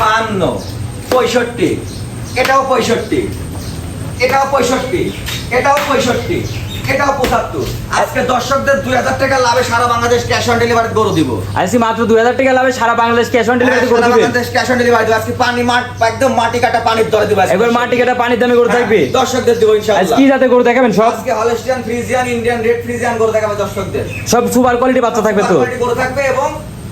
বান্ন পঁয়ষট্টি। এটাও পঁয়ষট্টি। এটাও পঁয়ষট্টি। এটাও পঁয়ষট্টি। এটাও পঁচাত্তর। আজকে দর্শকদের দুই হাজার টাকা লাভে সারা বাংলাদেশ ক্যাশ অন ডেলিভারি গরু দিব। আজকে মাত্র দুই হাজার টাকা লাভে সারা বাংলাদেশ ক্যাশ অন ডেলিভারি করে বাংলাদেশ ক্যাশ অন ডেলিভারি দিব। আজকে পানি মাঠ একদম মাটি কাটা পানির দরে দিব একবার মাটি কাটা পানির দামে করে থাকবে? হ্যাঁ, দর্শকদের দিব ইনশাআল্লাহ। করে দেখাবেন সব? আজকে Holstein Friesian Indian red Friesian গরু দেখাবে দর্শকদের। সব সুপার কোয়ালিটি বাচ্চা থাকবে তো? কোয়ালিটি গরু থাকবে এবং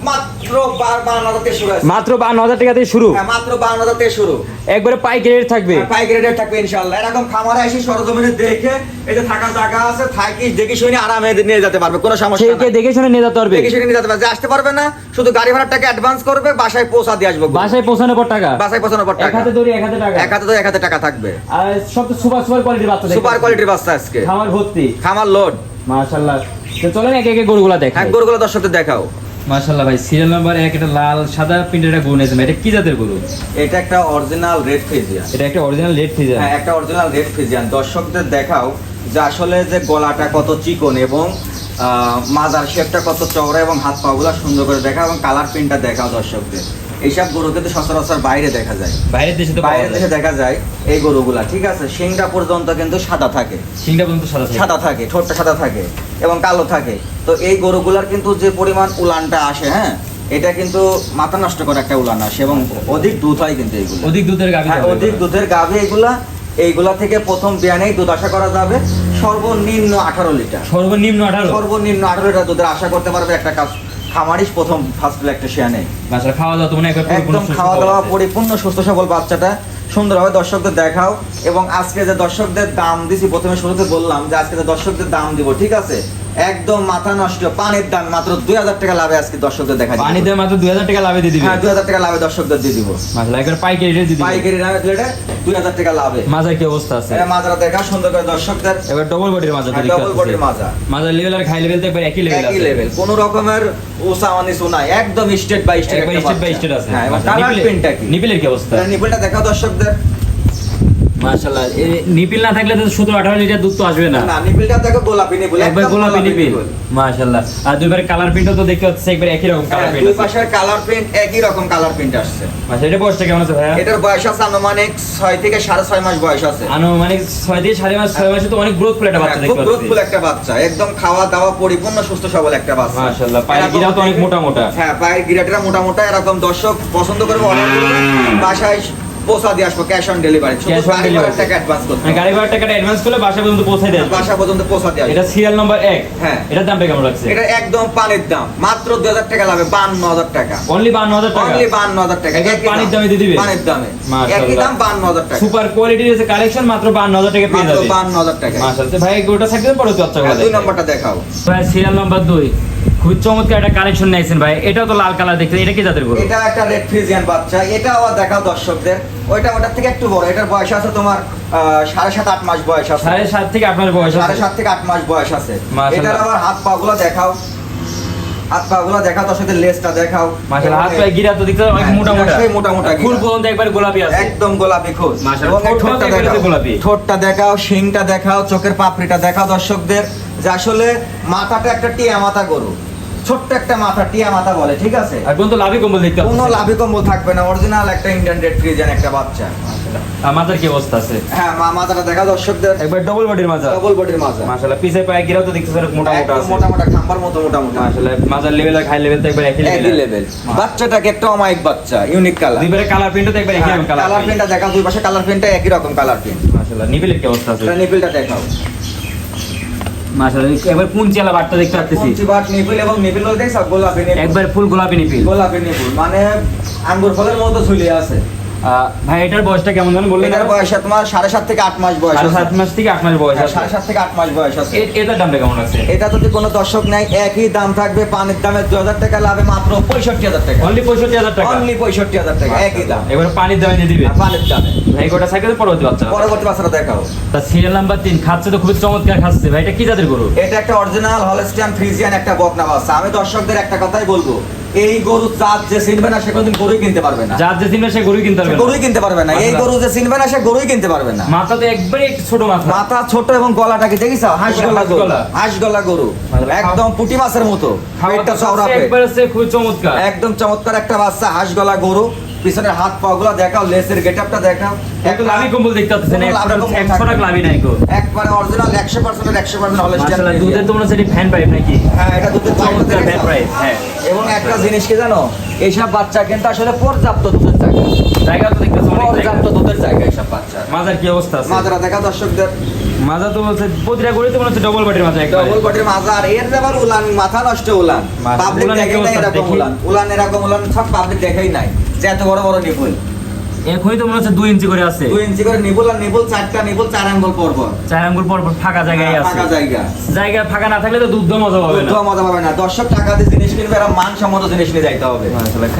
মাত্র থেকে মাত্র বান্ন হাজার টাকা থেকে শুরু? হ্যাঁ, মাত্র বান্ন হাজার থেকে শুরু। একবারে পাইকারি রেট থাকবে? পাইকারি রেট থাকবে ইনশাআল্লাহ। এরকম খামারে এসে সরজমিনে দেখে এই যে থাকার জায়গা আছে থাকি দেখে শুনে আরামে নিয়ে যেতে পারবে কোনো সমস্যা নাই। দেখে শুনে নিয়ে যেতে পারবে? দেখে শুনে নিয়ে যেতে পারবে। আসতে পারবে না শুধু গাড়ি ভাড়ার টাকা অ্যাডভান্স করবে বাসায় পৌঁছা দিয়ে আসব। বাসায় পৌঁছানোর পর টাকা? বাসায় পৌঁছানোর পর এক টাকা। হাতে দড়ি এক হাতে টাকা? এক হাতে তো এক হাতে টাকা থাকবে। আর সব তো সুপার সুপার কোয়ালিটির বাচ্চা সুপার কোয়ালিটির বাচ্চা আজকে। খামার ভর্তি? খামার লোড মাশাআল্লাহ। তো চলেন একে একে গরুগুলা দেখ হ্যাঁ গরুগুলো দর্শকদের দেখাও। মাশাআল্লাহ ভাই সিরিয়াল নাম্বার এক এটা লাল সাদা প্রিন্টের একটা গরু নিয়েছেন এটা কি জাতের গরু? এটা একটা অরিজিনাল রেড ফিজিয়ান এটা একটা অরিজিনাল রেড ফিজার হ্যাঁ একটা অরিজিনাল রেড ফিজিয়ান দর্শকদের দেখাও যে আসলে যে গলাটা কত চিকন এবং আহ, মাজার শেপটা কত চওড়া এবং হাত পাগুলা সুন্দর করে দেখা এবং কালার প্রিন্টটা দেখাও দর্শকদের। এইসব গরু কিন্তু সচরাচর বাইরে দেখা যায়। বাইরের দেশে তো বাইরের দেশে দেখা যায় এই গরুগুলা ঠিক আছে? সিংটা পর্যন্ত কিন্তু সাদা থাকে। সিংটা পর্যন্ত সাদা থাকে। সাদা থাকে ঠোঁটটা সাদা থাকে এবং কালো থাকে। তো এই গরুগুলার কিন্তু যে পরিমাণ উলানটা আসে হ্যাঁ এটা কিন্তু মাথা নষ্ট করে একটা উলান আসে এবং অধিক দুধ হয় কিন্তু এইগুলো। অধিক দুধের গাভী হ্যাঁ, অধিক দুধের গাভী এগুলা এইগুলা থেকে প্রথম বিয়ানেই দুধ আশা করা যাবে। সর্বনিম্ন আঠারো লিটার। সর্বনিম্ন আঠারো? সর্বনিম্ন আঠারো লিটার দুধের আশা করতে পারবে একটা কাজ খামারিস প্রথম ফার্স্ট একটা শিয়ানে বাচ্চা খাওয়া দাওয়া তো মনে একদম খাওয়া দাওয়া পরিপূর্ণ সুস্থ সবল বাচ্চাটা সুন্দরভাবে দর্শকদের দেখাও। এবং আজকে যে দর্শকদের দাম দিছি প্রথমে শুরুতে বললাম যে আজকে যে দর্শকদের দাম দিব ঠিক আছে? একদম মাথা নষ্ট পানির দাম মাত্র দুই হাজার টাকা লাভে আজকে দর্শকদের দেখা পানি দেওয়া মাত্র দুই হাজার টাকা লাভে দিয়ে দিবে। হ্যাঁ দুই হাজার টাকা লাভে দর্শকদের দিয়ে দিব। পাইকারি রেট পাইকারি দামে প্লেটে দুই হাজার টাকা লাভে। মাজার কি অবস্থা আছে? মাজারা দেখা সুন্দর করে দর্শকদের। এবার ডবল বডির মাজা ডবল বডির র মাজা। মাজার লেভেল আর হাই লেভেল তো একবার একই লেভেল একই লেভেল কোন রকমের ওসা মানে সোনা একদম স্টেট বাই স্টেট একবার স্টেট বাই স্টেট আছে। হ্যাঁ এবার কালার প্রিন্টটা কি নিপিলের কি অবস্থা? নিপিলটা দেখা দর্শকদের। মাশাআল্লাহ। নিপিল না থাকলে তো 17 18 লিটার দুধ তো আসবে না। না নিপিলটা দেখো গোলাপি নিপিল একবার গোলাপি নিপিল। নিপিল। মাশাআল্লাহ। আর দুইবার কালার প্রিন্টও তো দেখতে পাচ্ছি একবার একই রকম কালার প্রিন্ট দুই পাশের কালার প্রিন্ট একই রকম কালার প্রিন্ট আসছে। মাশাআল্লাহ এটা বয়সটা কেমন আছে ভাইয়া? এটার বয়স আছে আনুমানিক ছয় থেকে সাড়ে ছয় মাস বয়স আছে। আনুমানিক 6 থেকে 6.5 মাস 6 মাসে তো অনেক গ্রোথফুল একটা বাচ্চা খুব দেখতে গ্রোথফুল একটা বাচ্চা একদম খাওয়া দাওয়া পরিপূর্ণ সুস্থ সবল একটা বাচ্চা। মাশাআল্লাহ, পায়ের এরকম তো অনেক মোটা মোটা। হ্যাঁ পায়ের গিরাটা মোটা মোটা এরকম দর্শক পছন্দ করবে বাসায় পৌঁছা দিয়ে আসব cash on delivery Cash on delivery। টাকা অ্যাডভান্স করতে মানে গাড়ি ভাড়া টাকাটা অ্যাডভান্স করলে বাসা পর্যন্ত পৌঁছাই দেয় বাসা পর্যন্ত পৌঁছা আসব এটা সিরিয়াল নাম্বার 1 হ্যাঁ। এটার দামটা কেমন লাগছে এটা একদম পানির দাম। মাত্র দুই হাজার টাকা লাগবে বান্ন হাজার টাকা। অনলি 52000 টাকা? অনলি বান্ন হাজার টাকা একদম পানির দামে দিয়ে দিবে? পানির দামে। একই দাম বান্ন হাজার টাকা সুপার কোয়ালিটির এসে কালেকশন মাত্র 52000 টাকা পেয়ে মাত্র যাবে। বান্ন হাজার টাকা। মাশাআল্লাহ। ভাই গোটা থাকবে পরে তো আচ্ছা হ্যাঁ, দুই নম্বরটা দেখাও। ভাই সিরিয়াল নাম্বার 2 খুব চমৎকার একটা কালেকশন নিয়েছেন ভাই। এটাও তো লাল কালার দেখতে এটা কি জাতের গরু? এটা একটা রেড ফ্রিজিয়ান বাচ্চা। এটা আবার দেখাও দর্শকদের। ওইটা ওটার থেকে একটু বড়। এটার বয়স আছে তোমার সাড়ে সাত আট মাস বয়স আছে। সাড়ে সাত থেকে আপনার বয়স সাড়ে আছে সাত থেকে আট মাস বয়স আছে। এটার আবার হাত পা গুলো দেখাও। হাত পা গুলো দেখাও দর্শকদের লেজটা দেখাও। মাশাআল্লাহ। হাত পায়ে গিরা তো দেখতে অনেক হ্যাঁ, মোটা মোটা। সেই মোটা মোটা ফুল পর্যন্ত একবার গোলাপি আছে। একদম গোলাপি খোঁজ মাশাআল্লাহ, ঠোঁটটা দেখাও। গোলাপি। ঠোঁটটা দেখাও শিংটা দেখাও চোখের পাপড়িটা দেখাও দর্শকদের। যে আসলে মাথাটা একটা টিয়া মাথা গরু। ছোট্ট একটা মাথা টিয়া মাথা বলে ঠিক আছে? আর কোন তো লাভি কম্বল দেখতে কোনো লাভি কম্বল থাকবে না অরিজিনাল একটা ইন্ডিয়ান রেড ফ্রিজিয়ান একটা বাচ্চা। আর মাথার কি অবস্থা আছে? হ্যাঁ মা মাথাটা দেখা দর্শকদের। একবার ডবল বডির মাজা ডবল বডির মাজা মাশাআল্লাহ পিছে পায়ে গিরাও তো দেখতেছেন মোটা মোটা আছে। মোটা মোটা খাম্বার মতো মোটা মোটা মাশাআল্লাহ মাজার লেভেল আর খাই লেভেল তো একবার একই লেভেল লেভেল বাচ্চাটাকে একটা অমায়িক বাচ্চা ইউনিক কালার দুইবারে কালার প্রিন্টও তো একবার একই রকম কালার কালার প্রিন্টটা দেখা দুই পাশে কালার প্রিন্টটা একই রকম কালার প্রিন্ট মাশাআল্লাহ নিপিলের কি অবস্থা আছে? এটা নিপিলটা দেখাও। মাশাআল্লাহ একবার পুঞ্চিয়ালা বাটটা দেখতে পাচ্ছি পঞ্চি বাট নিপিল এবং নিপিল সব গোলাপি নিপিল। একবার ফুল গোলাপি নিপিল। গোলাপি নিপিল মানে আঙ্গুর ফলের মতো ছুলে আছে। ভাই এটার বয়সটা কেমন জানেন বললেন এটার বয়স তোমার সাড়ে সাত থেকে আট মাস বয়স সাড়ে সাত মাস থেকে আট মাস বয়স হ্যাঁ, সাড়ে সাত থেকে আট মাস বয়স আছে। এটার দামটা কেমন আছে এটা যদি কোনো দর্শক নেয় একই দাম থাকবে পানির দামে দু হাজার টাকা লাভে মাত্র পঁয়ষট্টি হাজার টাকা। অনলি পঁয়ষট্টি হাজার টাকা? অনলি পঁয়ষট্টি হাজার টাকা একই দাম। এবার পানির দামে দিয়ে দিবে? পানির দামে। ভাই গোটা সাইকেল পরবর্তী বাচ্চা? পরবর্তী বাচ্চাটা দেখাও। তা সিরিয়াল নাম্বার তিন খাচ্ছে তো খুবই চমৎকার খাচ্ছে। ভাই এটা কি জাতের গরু? এটা একটা অরিজিনাল হলস্টিয়ান ফ্রিজিয়ান একটা বকনা বাচ্চা। আমি দর্শকদের একটা কথাই বলব এই গরু চাঁদ যে চিনবে না সে কোনদিন গরুই কিনতে পারবে না। চাঁদ যে চিনবে সে গরুই কিনতে পারবে গরুই কিনতে পারবে না। এই। গরু যে চিনবে না সে গরুই কিনতে পারবে না। মাথা তো একবারে ছোট মাথা। মাথা ছোট এবং গলাটাকে দেখিস হাঁস গলা গরু। হাঁস গলা গরু। একদম পুটি মাছের মতো। একটা পেটটা চওড়া একবারে সে খুবই চমৎকার। একদম চমৎকার একটা বাচ্চা হাঁস গলা গরু। পিছনের হাত পা গুলো দেখাও লেসের গেটআপটা দেখাও। একটু লাভি কম্বল দেখতে পাচ্ছেন কোনো লাভি একশো টাকা লাভি নাই গো। একবারে অরিজিনাল একশো পার্সেন্টের একশো পার্সেন্ট হলে মাশাআল্লাহ দুধের তো মনে হচ্ছে ফ্যান পাইপ নাকি? হ্যাঁ এটা দুধের চমৎকার ফ্যান পাইপ হ্যাঁ। এবং একটা জিনিস কি জানো? এইসব বাচ্চা কিন্তু আসলে পর্যাপ্ত দুধের জায়গা। জায়গা তো দেখতেছো পর্যাপ্ত দুধের জায়গা এইসব বাচ্চা মাজার কি অবস্থা আছে? মাজারা দেখা দর্শকদের। মাজা তো বলছে প্রতিটা গড়িতে মনে হচ্ছে ডবল বাটির মাজা একবার। ডবল বডির মাজার এর আবার উলান মাথা নষ্ট উলান। পাবলিক দেখেই নাই এরকম উলান। উলান এরকম উলান সব পাবলিক দেখেই নাই। যে এত বড় বড় নিপুল এখনই তো মনে হচ্ছে দুই ইঞ্চি করে আছে। দুই ইঞ্চি করে নিপুল আর নিপুল চারটা নিপুল চার আঙ্গুল পর পর। চার আঙ্গুল পর পর ফাঁকা জায়গায় আছে। ফাঁকা জায়গা। জায়গা ফাঁকা না থাকলে তো দুধ মজা পাবে না। দুধ মজা পাবে না। দর্শক টাকা দিয়ে জিনিস কিনবে এরা মানসম্মত জিনিস নিয়ে যাইতে হবে।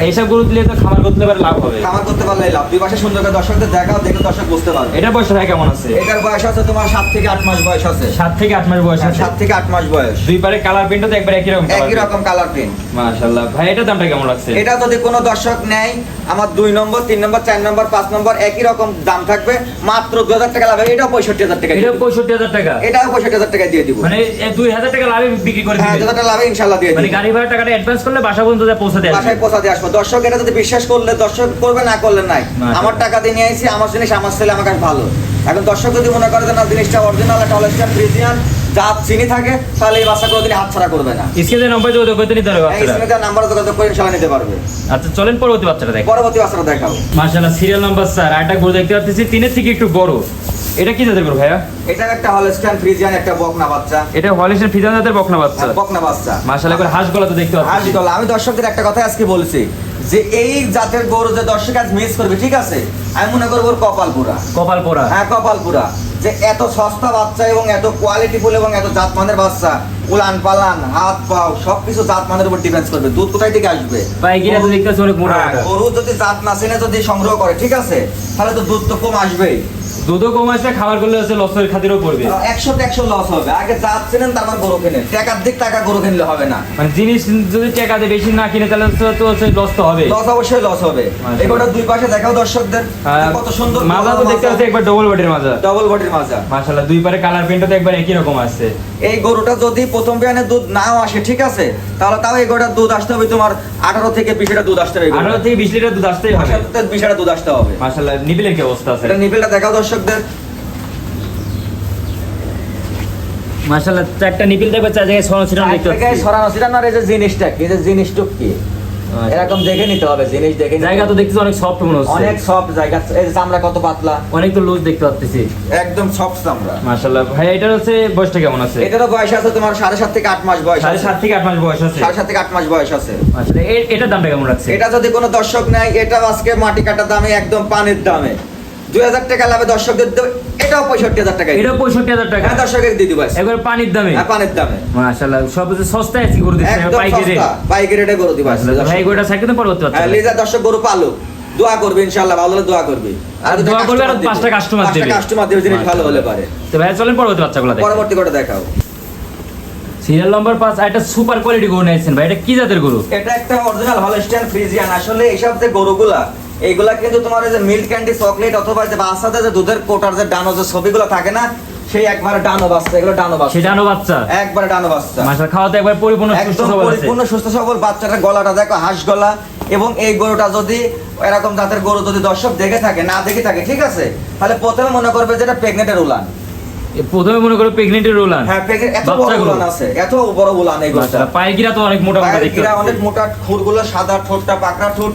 এইসব গরু দিলে তো খামার করতে পারে লাভ হবে। খাবার করতে পারলে লাভ। দুই পাশে সুন্দর করে দর্শকদের দেখাও দেখে দর্শক বুঝতে পারবে। এটা বয়স ভাই কেমন আছে? এটার বয়স আছে তোমার সাত থেকে আট মাস বয়স আছে। সাত থেকে আট মাস বয়স আছে। সাত থেকে আট মাস বয়স। দুই পারে কালার প্রিন্টও তো একবার একই রকম একই রকম কালার প্রিন্ট মাশাআল্লাহ। ভাই এটা দামটা কেমন লাগছে? এটা যদি কোনো দর্শক নেয় আমার দুই নম্বর তিন নম্বর চার নম্বর পাঁচ নম্বর একই রকম দাম থাকবে। মাত্র দু হাজার টাকা লাভ এটাও পঁয়ষট্টি হাজার টাকা এটা পঁয়ষট্টি হাজার টাকা? এটাও পঁয়ষট্টি হাজার টাকা দিয়ে দিব। মানে দুই হাজার টাকা লাভে বিক্রি করে হ্যাঁ হাজার টাকা লাভে ইনশাল্লাহ দিয়ে মানে গাড়ি ভাড়া টাকাটা অ্যাডভান্স করলে বাসা পর্যন্ত যা পৌঁছাতে বাসায় পৌঁছা দিয়ে আসব। দর্শক এটা যদি বিশ্বাস করলে দর্শক করবে না করলে নাই। আমার টাকা দিয়ে নিয়ে আইছি আমার জিনিস আমার ছেলে আমার কাছে ভালো। এখন দর্শক যদি মনে করে যে না জিনিসটা অরিজিনাল একটা হলস্টাইন ফ্রিজিয়ান জাত চিনি থাকে তাহলে এই বাচ্চা কোনোদিন হাত ছাড়া করবে না। নম্বর যোগাযোগ করতে নিতে হবে বাচ্চারা। নাম্বার যোগাযোগ করে নিতে পারবে। আচ্ছা চলেন পরবর্তী বাচ্চাটা দেখ পরবর্তী বাচ্চাটা দেখাও মাশাআল্লাহ সিরিয়াল নাম্বার গরু দেখতে পাচ্ছি তিনের থেকে একটু বড়। এটা কি জাতের গরু ভাইয়া? এটা একটা হলস্টাইন ফ্রিজিয়ান একটা বকনা বাচ্চা। এটা হলিস্টের ফিজান জাতের বকনা বাচ্চা। বকনা বাচ্চা। মাশাআল্লাহ করে হাঁস গলা তো দেখতে হাসি পাচ্ছি গলা। আমি দর্শকদের একটা কথা আজকে বলছি। যে এই জাতের গরু যে দর্শক আজ মিস করবে ঠিক আছে? আমি মনে করব ওর কপাল কপালপুরা। কপাল পোড়া হ্যাঁ কপাল পুরা যে এত সস্তা বাচ্চা এবং এত কোয়ালিটি ফুল এবং এত জাত মানের বাচ্চা উলান পালান হাত পাও সবকিছু জাত মানের উপর ডিপেন্ড করবে। দুধ কোথায় থেকে আসবে? হ্যাঁ, গরু যদি জাত না চেনে যদি সংগ্রহ করে ঠিক আছে? তাহলে তো দুধ তো কম আসবেই। দুধও কম আসবে খাবার করলে হচ্ছে লসের খাতিরও পড়বে। একশো একশো লস হবে। আগে জাত চেনেন তারপর গরু কেনেন। টাকার দিক টাকা গরু কিনলে হবে না। মানে জিনিস যদি টাকা দিয়ে বেশি না কিনে তাহলে তো- হচ্ছে লস তো হবে লস অবশ্যই লস হবে। এগুলো দুই পাশে দেখাও দর্শকদের। কত সুন্দর মাজা তো দেখতে পাচ্ছি একবার ডবল বডির মাজা। ডবল বডির মাজা। মাশাআল্লাহ দুই পারে কালার প্রিন্টও তো একবার একই রকম আছে এই গরুটা যদি প্রথম বিয়ানে দুধ নাও আসে ঠিক আছে? তাহলে তাও এই গরুটার দুধ আসতে হবে তোমার আঠারো থেকে বিশ লিটার দুধ আসতে হবে এই আঠারো গরুটার। থেকে বিশ লিটার দুধ আসতেই হবে। আঠারো থেকে বিশ লিটার দুধ আসতে হবে। মাশাআল্লাহ নিবিলের কি অবস্থা আছে? এটা নিপিলটা দেখাও দর্শকদের। মাশাআল্লাহ চারটা নিপিল দেখবে চার জায়গায় ছড়ানো ছিটানো দেখতে পাচ্ছি। সরানো এই যে জিনিসটা কি যে জিনিসটুক কি এরকম দেখে নিতে হবে জিনিস দেখে জায়গা তো। দেখতেছি অনেক সফট মনে হচ্ছে। অনেক সফট জায়গা এই যে চামড়া কত পাতলা। অনেক তো লুজ দেখতে পাচ্ছি একদম সফট চামড়া। মাশাআল্লাহ ভাই এটার হচ্ছে বয়সটা কেমন আছে? এটারও বয়স আছে তোমার সাড়ে সাত থেকে আট মাস বয়স সাড়ে আছে। সাত থেকে আট মাস বয়স আছে। সাড়ে সাত থেকে আট মাস বয়স আছে। এটার দামটা কেমন লাগছে? এটা যদি কোনো দর্শক নেয় এটা আজকে মাটি কাটা দামে একদম পানির দামে। দুই হাজার টাকা লাভে দর্শকদের দেবে এটাও পঁয়ষট্টি হাজার টাকা এটা পঁয়ষট্টি হাজার টাকা। দর্শকের দিয়ে। একবার পানির দামে। হ্যাঁ পানির দামে। মাশাআল্লাহ সব সস্তায় আছে গরু দিচ্ছে পাইকারি রেটে গরু ভাই। গরুটা সাইকেল হ্যাঁ লিজা দর্শক গরু পালো দোয়া করবে ইনশাআল্লাহ ভালো হলে দোয়া করবে। আর দোয়া করবে আর পাঁচটা দিবে। কাস্টমার দেবে। জিনিস ভালো হলে পারে। তো ভাই চলেন পরবর্তী বাচ্চাগুলো পরবর্তী করে দেখাও। সিরিয়াল নম্বর সুপার কোয়ালিটি গরু নিয়েছেন ভাই এটা কি জাতের গরু? এটা একটা অরিজিনাল হলস্টাইন ফ্রিজিয়ান আসলে এইসব যে গরুগুলা এইগুলা কিন্তু তোমার যে মিল্ক ক্যান্ডি চকলেট অথবা যে বাচ্চাদের যে দুধের কোটার যে ডানো যে ছবিগুলো থাকে না সেই একবারে ডানো বাচ্চা এগুলো ডানো বাচ্চা। সেটা আনো বাচ্চা? একবারে ডানো বাচ্চা। মাসাল খাওয়াতে একবার পরিপূর্ণ সুস্থ সবল আছে। পরিপূর্ণ সুস্থ সবল বাচ্চাটার গলাটা দেখো হাঁস গলা এবং এই গরুটা যদি এরকম জাতের গরু যদি দর্শক দেখে থাকে না দেখে থাকে ঠিক আছে? তাহলে প্রথমে মনে করবে যে এটা প্রেগনেন্টের উলান। প্রথমে মনে করো প্রেগনেন্টের রোলান হ্যাঁ এত বড় উলান আছে এত বড় উলান এই গরুটা। পায়ের তো অনেক মোটা মোটা দেখতে অনেক মোটা খুরগুলো সাদা ঠোঁটটা পাকড়া ঠোঁট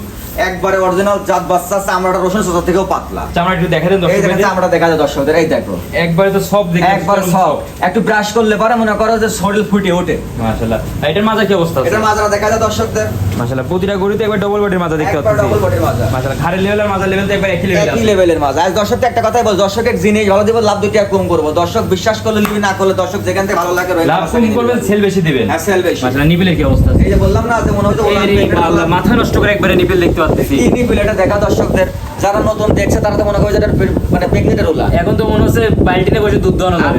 একবারে অরিজিনাল জাত বাচ্চা চামড়াটা রসুন সোজা থেকেও পাতলা। চামড়া একটু দেখা দেন এই দেখেন। চামড়া দেখা যায় দর্শকদের এই দেখো। একবারে তো সব দেখতে একবার সব। একটু ব্রাশ করলে পরে মনে করো যে শরীর ফুটে ওঠে। মাশাআল্লাহ। এটার মাজা কি অবস্থা এটার মাজারা দেখা যায় দর্শকদের। মাশাআল্লাহ প্রতিটা গরুতে একবার ডবল বডির মাজা দেখতে পাচ্ছি। ডবল বডির মাজা। মাশাআল্লাহ ঘাড়ের লেভেল আর মাজার লেভেল তো একবার একই লেভেল একই লেভেলের মাছ আজ দর্শককে একটা কথাই বল দর্শকের জিনিস ভালো দিব লাভ দুইটা কম করব। দর্শক বিশ্বাস করলে নিবি না করলে দর্শক যেখান থেকে ভালো লাগে রইল লাভ কম করবেন সেল বেশি দিবেন। হ্যাঁ সেল বেশি। মাশাআল্লাহ নিবিলের কি অবস্থা এই যে বললাম না যে মনে রে, আল্লাহ, মাথা নষ্ট করে একবারে নিপিল দেখতে কিডনি প্লেটে দেখা দর্শকদের যারা নতুন দেখছে তারা তো মনে করে এটা মানে প্রেগনেন্টের উলা এখন তো মনে হচ্ছে বাল্টিনে বসে দুধ আর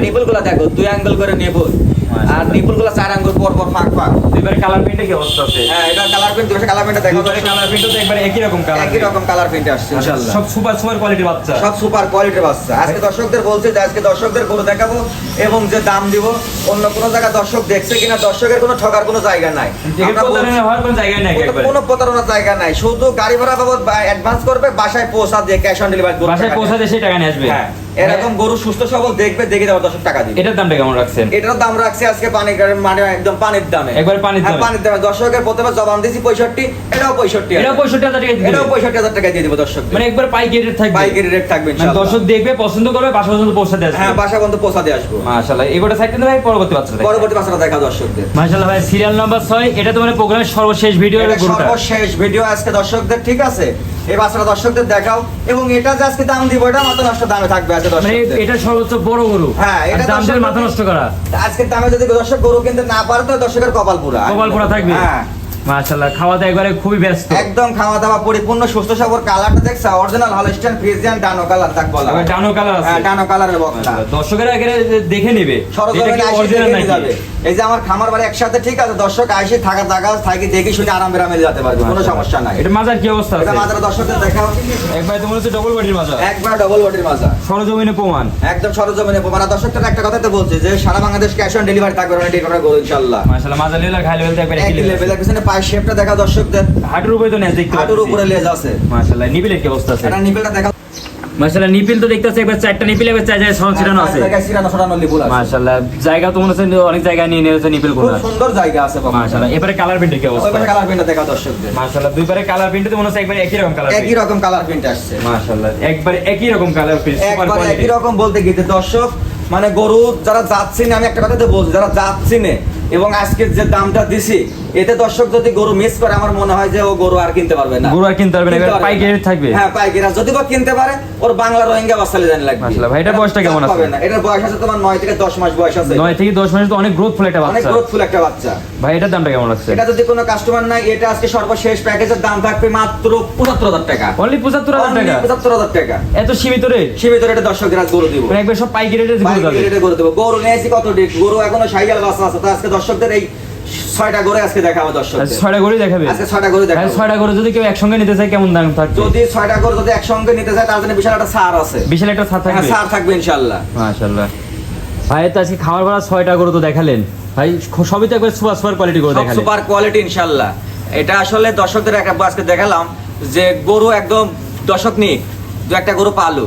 দেখো দুই অ্যাঙ্গেল করে নিপুল আর নিপুল চার আঙ্গুল পর পর ফাঁক ফাঁক। এবারে কালার প্রিন্টে কি অবস্থা আছে? হ্যাঁ এটা কালার প্রিন্ট দুটো কালার প্রিন্ট দেখো। দুবারে কালার প্রিন্টও তো একবারে একই রকম কালার একই রকম কালার প্রিন্ট আসছে ইনশাআল্লাহ। সব সুপার সুপার কোয়ালিটির বাচ্চা। সব সুপার কোয়ালিটির বাচ্চা। আজকে দর্শকদের বলছি যে আজকে দর্শকদের গরু দেখাবো এবং যে দাম দিব অন্য কোনো জায়গা দর্শক দেখছে কিনা দর্শকের কোনো ঠকার কোনো জায়গা নাই। কোনো কোনো- প্রতারণার জায়গা নাই। শুধু গাড়ি ভাড়া বাবদ অ্যাডভান্স করবে বাসায় পৌঁছা দিয়ে ক্যাশ অন ডেলিভারি বাসায় সেই টাকা নিয়ে আসবে? হ্যাঁ এরকম গরু সুস্থ সবল দেখবে দেখে দেওয়ার দর্শক টাকা দিবে। এটার দামটা কেমন রাখছেন? এটার দাম রাখছে আজকে পানি মানে একদম পানির দামে। একবার পানির হ্যাঁ, দামে। পানির দামে। দর্শকের প্রথমে জবান দিয়েছি পঁয়ষট্টি এটাও পঁয়ষট্টি এটাও পঁয়ষট্টি হাজার টাকা এটাও পঁয়ষট্টি হাজার টাকা দিয়ে দিব দর্শক মানে একবার পাইকারি রেট থাকবে। বাইকের রেট থাকবে মানে দর্শক দেখবে পছন্দ করবে বাসা পর্যন্ত পৌঁছাতে আসবে। হ্যাঁ বাসা পর্যন্ত পৌঁছা দিয়ে আসব। মাশাআল্লাহ। এবারে সাইড ভাই পরবর্তী বাচ্চা পরবর্তী বাসাটা দেখা দর্শকদের। মাশাআল্লাহ ভাই সিরিয়াল নাম্বার 6 এটা তোমার প্রোগ্রামের সর্বশেষ ভিডিও সর্বশেষ ভিডিও আজকে দর্শকদের ঠিক আছে? এই বাসাটা দর্শকদের দেখাও। এবং এটা যে আজকে দাম দিব এটা মাথা নষ্ট দামে থাকবে আজকে মানে দর্শকদের। এটা সর্বোচ্চ বড় গরু। হ্যাঁ, এটা দাম মাথা নষ্ট করা। আজকের দামে যদি দর্শক গরু কিনতে না পারে তো দর্শকের কপাল পুরা। কপাল পুরা থাকবে? হ্যাঁ। মাশাআল্লাহ খাওয়াতে একবারে খুবই ব্যস্ত। একদম খাওয়া দাওয়া পরিপূর্ণ সুস্থ সবর কালারটা দেখছা? অরিজিনাল হলস্টাইন ফ্রিজিয়ান ডানো কালার থাক বলা ডানো কালার আছে। হ্যাঁ ডানো কালারের বক্সটা। দর্শকেরা এখানে দেখে নেবে। এটা কি অরিজিনাল নাকি? এই যে আমার খামার বাড়ি একসাথে ঠিক আছে দর্শক আইসে থাকা জায়গা থাকি দেখে শুনে আরাম বেরামে যেতে পারবে কোনো সমস্যা নাই। এটা মাজার কি অবস্থা এটা মাত্র দর্শকদের দেখাও। একবার তো মনে হচ্ছে ডবল বডির মাজা একবার ডবল বডির মাজা সরজমিনে প্রমাণ। একদম সরজমিনে মানে দর্শকদের একটা কথা তো বলছে যে সারা বাংলাদেশ ক্যাশ অন ডেলিভারি থাকবে করব ইনশাআল্লাহ। মাশাআল্লাহ মাজা লেলা খাই লেভেল একবার এক লেভেলের পিছনে পায়ের শেপটা দেখা দর্শকদের। হাঁটুর উপরে তো দেখতে হাঁটুর উপরে লেজ আছে। মাশাআল্লাহ কি অবস্থা আছে? এটা দেখা মাশাআল্লাহ নিপিল তো দেখতেছে একবার চারটা নিপিল একবার চার জায়গায় ছিটানো আছে। জায়গায় সিরানো সরানো লিপুল আছে। মাশাআল্লাহ জায়গা তো মনে হচ্ছে অনেক জায়গায় নিয়ে নিয়েছে নিপিলগুলো। সুন্দর জায়গা আছে মাশাআল্লাহ এবারে কালার প্রিন্টের কি অবস্থা? ওইখানে কালার প্রিন্টটা দেখা দর্শকদের। মাশাআল্লাহ দুই কালার প্রিন্টে তো মনে হচ্ছে একবার একই রকম কালার একই রকম কালার প্রিন্ট আসছে। মাশাআল্লাহ একবার একই রকম কালার প্রিন্ট সুপার কোয়ালিটি একই রকম বলতে গিয়ে দর্শক মানে গরু যারা যাচ্ছে না আমি একটা কথা বলছি যারা যাচ্ছে না এবং আজকে যে দামটা দিছি এতে দর্শক যদি গরু মিস করে আমার মনে হয় যে ও গরু আর কিনতে পারবে না। গরু আর কিনতে পারবে না, এবার পাইকারি থাকবে। হ্যাঁ পাইকারি। যদি বা কিনতে পারে ওর বাংলা রোহিঙ্গা বাসালে জানি লাগবে। মাশাআল্লাহ, ভাই, এটার বয়সটা কেমন আছে? না। এটার বয়স আছে তোমার 9 থেকে 10 মাস বয়স আছে। নয় থেকে দশ মাস তো অনেক গ্রোথ ফুল একটা বাচ্চা অনেক বাচ্চা। গ্রোথফুল একটা বাচ্চা। ভাই এটার দামটা কেমন লাগছে এটা যদি কোনো কাস্টমার নাই এটা আজকে সর্বশেষ প্যাকেজের দাম থাকবে মাত্র 75000 টাকা। অনলি পঁচাত্তর হাজার টাকা? 75000 টাকা। এত সীমিত রে? সীমিত রেটে দর্শকদের আজ গরু দিব। মানে একবার সব পাইকারি রেটে গরু যাবে। রেটে গরু দেবো। গরু নিয়েছি কত ডিক গরু এখনও সাইয়াল বাসা আছে তো আজকে দর্শকদের এই ছয়টা গরু আজকে দেখাবো আজ ছয়টা গরু দেখাবে? আজকে ছয়টা গরু ভাই, দেখাবো। ছয়টা গরু যদি কেউ একসঙ্গে নিতে চায় কেমন দাম থাকবে? যদি ছয়টা গরু যদি একসঙ্গে নিতে চায় তার জন্য বিশাল একটা ছাড় আছে। বিশাল একটা ছাড় থাকবে? ছাড় থাকবে ইনশাল্লাহ মাশাআল্লাহ। ভাই তো আজকে খাবার বেলা ছয়টা গরু তো দেখালেন। ভাই সবই তো একবার সুপার সুপার কোয়ালিটি দেখালেন। সুপার কোয়ালিটি ইনশাল্লাহ এটা আসলে দর্শকদের একটা আজকে দেখালাম যে গরু একদম দর্শক নিক দু একটা গরু পালু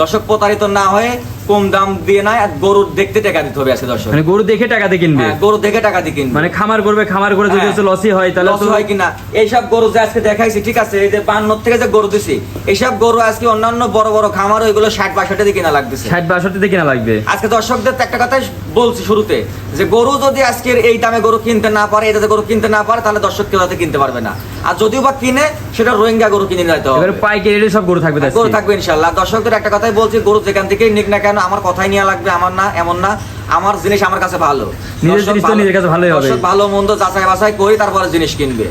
দর্শক প্রতারিত না হয়ে কম দাম দিয়ে না গরু দেখতে টাকা দিতে হবে আজকে দর্শক। মানে গরু দেখে টাকাতে কিনবে? হ্যাঁ গরু দেখে টাকা দিয়ে কিনবে। মানে খামার করবে খামার করে যদি হ্যাঁ। হচ্ছে লসই হয় তাহলে লস হয় কিনা? এইসব গরু যে আজকে দেখাইছি ঠিক আছে এই যে বান্নর থেকে যে গরু দিছি এইসব গরু আজকে অন্যান্য বড় বড় খামার ওইগুলো ষাট বাষট্টি দিয়ে কিনা লাগতেছে। ষাট বাষট্টিতে কিনা লাগবে। আজকে দর্শকদের একটা কথাই বলছি শুরুতে যে গরু যদি আজকের এই দামে গরু কিনতে না পারে এটাতে গরু কিনতে না পারে তাহলে দর্শক কেউ কিনতে পারবে না। আর যদিও বা কিনে সেটা রোহিঙ্গা গরু কিনে নিতে হবে। পাইকারি সব গরু থাকবে তো গরু থাকবে ইনশাল্লাহ। দর্শকদের একটা কথাই বলছি গরু যেখান থেকে নিক না কেন আমার কথাই নেওয়া লাগবে আমার না এমন না আমার জিনিস আমার কাছে ভালো। নিজের ভালো- কাছে ভালোই হবে। ভালো মন্দ যাচাই বাছাই করি তারপরে জিনিস কিনবে।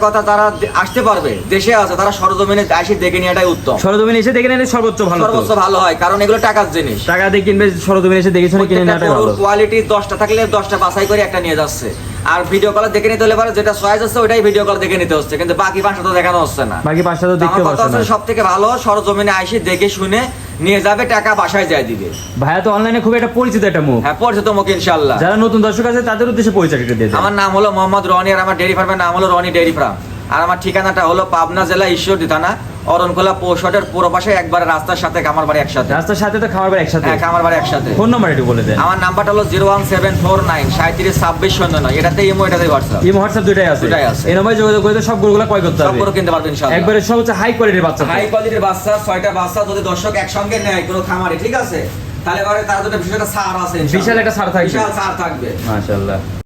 কথা তারা আসতে পারবে দেশে আছে তারা সরজমিনে আসি দেখে নিয়ে উত্তম। সরজমিনে এসে দেখে নিলে সর্বোচ্চ ভালো সর্বোচ্চ ভালো হয় কারণ এগুলো টাকার জিনিস। টাকা দিয়ে কিনবে সরজমিনে এসে দেখে শুনে কিনে নেওয়াটাই ভালো। কোয়ালিটি দশটা থাকলে দশটা বাছাই করে একটা নিয়ে যাচ্ছে। আর ভিডিও কলে দেখে নিতে হলে পারে যেটা চয়েস আছে ওটাই ভিডিও কল দেখে নিতে হচ্ছে। কিন্তু বাকি পাঁচটা তো দেখানো হচ্ছে না। বাকি পাঁচটা তো দেখতে পাচ্ছে না হচ্ছে সব থেকে ভালো সরজমিনে আইসি দেখে শুনে নিয়ে যাবে টাকা বাসায় যায় দিবে। ভাইয়া তো অনলাইনে খুব একটা পরিচিত একটা মুখ। হ্যাঁ পরিচিত মুখ ইনশাল্লাহ যারা নতুন দর্শক আছে তাদের উদ্দেশ্যে পরিচয়টা দিয়ে আমার নাম হলো মোহাম্মদ রনি আর আমার ডেয়ারি ফার্মের নাম হলো রনি ডেয়ারি ফার্ম আর আমার ঠিকানাটা হলো পাবনা জেলা ঈশ্বরদী থানা অরণখোলা পৌষটের পুরো পাশে একবারে রাস্তার সাথে খামার বাড়ি একসাথে। রাস্তার সাথে তো খাবার একসাথে? হ্যাঁ খামার বাড়ি একসাথে। ফোন নাম্বার একটু বলে দেন। আমার নাম্বারটা হলো zero one seven four nine সাঁত্রিশ ছাব্বিশ শূন্য নয়। এটাতে ইমো এটাতে হোয়াটসঅ্যাপ। এই হোয়াটসঅ্যাপ দুটাই আছে। দুটাই আছে। এই নম্বরে যোগাযোগ করে সব গরুগুলো ক্রয় করতে হবে? করে কিনতে পারবেন ইনশাআল্লাহ। একবারে সব হচ্ছে হাই কোয়ালিটির বাচ্চা হাই কোয়ালিটির বাচ্চা ছয়টা বাচ্চা যদি দর্শক একসঙ্গে নেয় কোনো খামারে ঠিক আছে? তাহলে তার জন্য বিশাল একটা ছাড় আছে বিশাল একটা ছাড় থাকবে। বিশাল ছাড় থাকবে। মাশাআল্লাহ।